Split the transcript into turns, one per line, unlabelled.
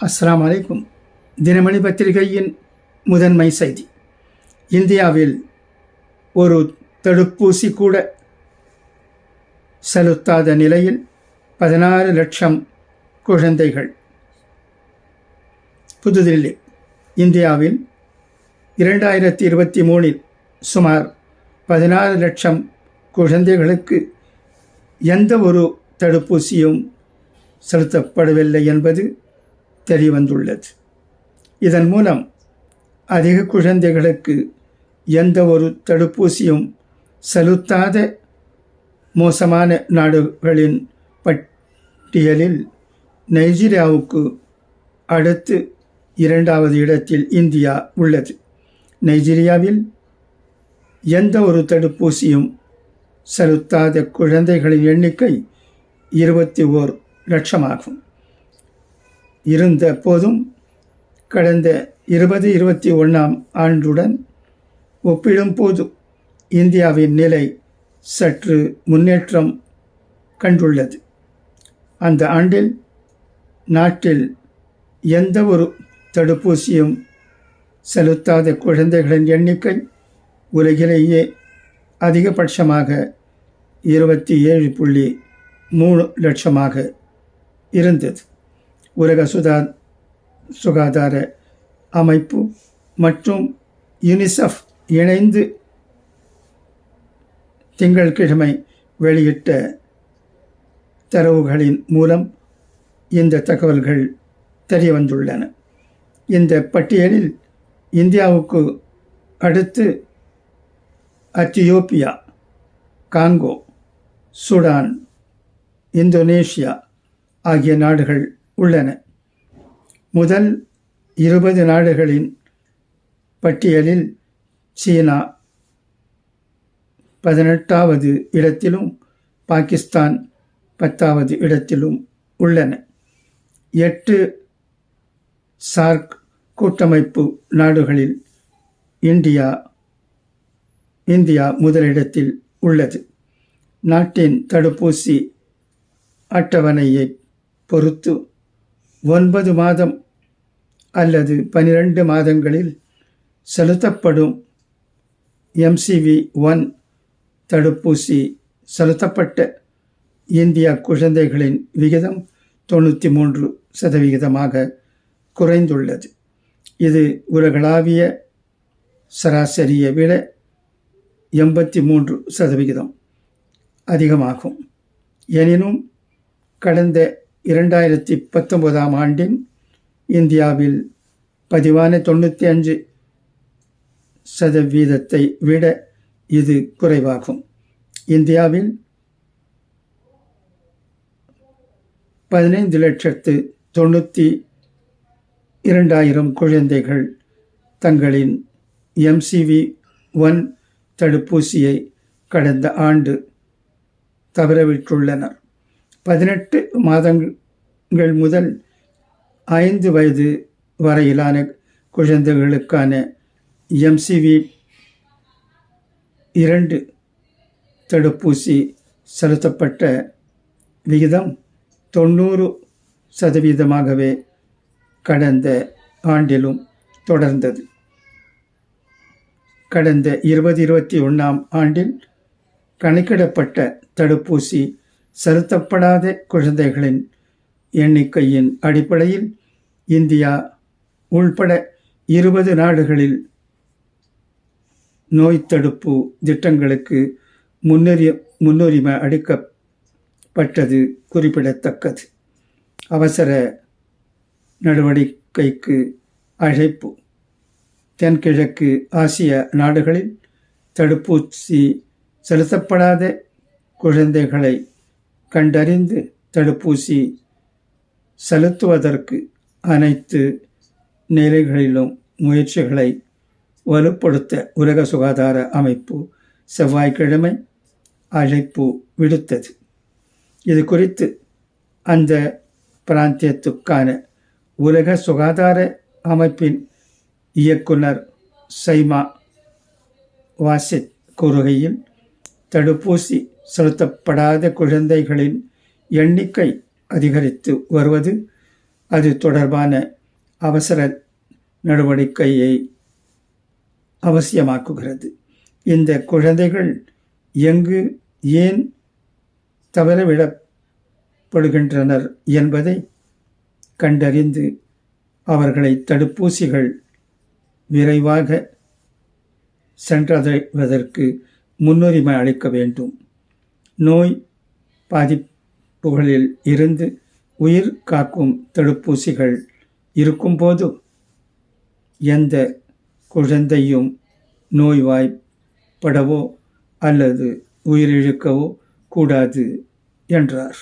அஸ்லாம் அலைக்கும் தினமணி பத்திரிகையின் முதன்மை செய்தி. இந்தியாவில் ஒரு தடுப்பூசி கூட செலுத்தாத நிலையில் பதினாறு லட்சம் குழந்தைகள். புதுதில்லி இந்தியாவில் இரண்டாயிரத்தி இருபத்தி மூணில் சுமார் பதினாறு லட்சம் குழந்தைகளுக்கு எந்த ஒரு தடுப்பூசியும் செலுத்தப்படவில்லை என்பது தெரியவந்துள்ளது இதன் மூலம் அதிக குழந்தைகளுக்கு எந்த ஒரு தடுப்பூசியும் செலுத்தாத மோசமான நாடுகளின் பட்டியலில் நைஜீரியாவுக்கு அடுத்து இரண்டாவது இடத்தில் இந்தியா உள்ளது. நைஜீரியாவில் எந்த ஒரு தடுப்பூசியும் செலுத்தாத குழந்தைகளின் எண்ணிக்கை இருபத்தி ஓர் லட்சமாகும். இருந்த போதும் கடந்த இருபது இருபத்தி ஒன்றாம் ஆண்டுடன் ஒப்பிடும்போது இந்தியாவின் நிலை சற்று முன்னேற்றம் கண்டுள்ளது. அந்த ஆண்டில் நாட்டில் எந்த ஒரு தடுப்பூசியும் செலுத்தாத குழந்தைகளின் எண்ணிக்கை உலகிலேயே அதிகபட்சமாக இருபத்தி ஏழு புள்ளி மூணு லட்சமாக இருந்தது. உலக சுதா சுகாதார அமைப்பு மற்றும் யுனிசெஃப் இணைந்து திங்கட்கிழமை வெளியிட்ட தரவுகளின் மூலம் இந்த தகவல்கள் தெரிய வந்துள்ளன இந்த பட்டியலில் இந்தியாவுக்கு அடுத்து அத்தியோப்பியா காங்கோ சூடான் இந்தோனேஷியா ஆகிய நாடுகள் உள்ளன. முதல் இருபது நாடுகளின் பட்டியலில் சீனா பதினெட்டாவது இடத்திலும் பாகிஸ்தான் பத்தாவது இடத்திலும் உள்ளன. எட்டு சார்க் கூட்டமைப்பு நாடுகளில் இந்தியா இந்தியா முதலிடத்தில் உள்ளது. நாட்டின் தடுப்பூசி அட்டவணையை பொறுத்து ஒன்பது மாதம் அல்லது பனிரெண்டு மாதங்களில் செலுத்தப்படும் எம்சிவி ஒன் தடுப்பூசி செலுத்தப்பட்ட இந்தியா குழந்தைகளின் விகிதம் தொண்ணூற்றி மூன்று சதவிகிதமாக குறைந்துள்ளது. இது உலகளாவிய சராசரியை விட எண்பத்தி மூன்று சதவிகிதம் அதிகமாகும். எனினும் கடந்த இரண்டாயிரத்தி பத்தொன்பதாம் ஆண்டின் இந்தியாவில் பதிவான தொண்ணூற்றி அஞ்சு சதவீதத்தை விட இது குறைவாகும். இந்தியாவில் பதினைந்து லட்சத்து தொண்ணூற்றி இரண்டாயிரம் குழந்தைகள் தங்களின் எம்சிவி ஒன் தடுப்பூசியை கடந்த ஆண்டு தவறவிட்டுள்ளனர். பதினெட்டு மாதங்கள் முதல் ஐந்து வயது வரையிலான குழந்தைகளுக்கான எம்சிவி இரண்டு தடுப்பூசி செலுத்தப்பட்ட விகிதம் தொண்ணூறு சதவீதமாகவே கடந்த ஆண்டிலும் தொடர்ந்தது. கடந்த இருபது இருபத்தி ஒன்றாம் ஆண்டில் கணக்கிடப்பட்ட தடுப்பூசி செலுத்தப்படாத குழந்தைகளின் எண்ணிக்கையின் அடிப்படையில் இந்தியா உள்பட இருபது நாடுகளில் நோய் தடுப்பு திட்டங்களுக்கு முன்னுரி முன்னுரிமை அளிக்கப்பட்டது குறிப்பிடத்தக்கது. அவசர நடவடிக்கைக்கு அழைப்பு. தென்கிழக்கு ஆசிய நாடுகளில் தடுப்பூசி செலுத்தப்படாத குழந்தைகளை கண்டறிந்து தடுப்பூசி செலுத்துவதற்கு அனைத்து நிலைகளிலும் முயற்சிகளை வலுப்படுத்த உலக சுகாதார அமைப்பு செவ்வாய்க்கிழமை அழைப்பு விடுத்தது. இது குறித்து அந்த பிராந்தியத்துக்கான உலக சுகாதார அமைப்பின் இயக்குனர் சைமா வாசித் கூறுகையில் தடுப்பூசி செலுத்தப்படாத குழந்தைகளின் எண்ணிக்கை அதிகரித்து வருவது அது தொடர்பான அவசர நடவடிக்கையை அவசியமாக்குகிறது. இந்த குழந்தைகள் எங்கு ஏன் தவறவிடப்படுகின்றனர் என்பதை கண்டறிந்து அவர்களை தடுப்பூசிகள் விரைவாக சென்றடைவதற்கு முன்னுரிமை அளிக்க வேண்டும். நோய் பாதிப்புகளில் இருந்து உயிர் காக்கும் தடுப்பூசிகள் இருக்கும்போது எந்த குழந்தையும் நோய்வாய்ப்படவோ அல்லது உயிரிழக்கவோ கூடாது என்றார்.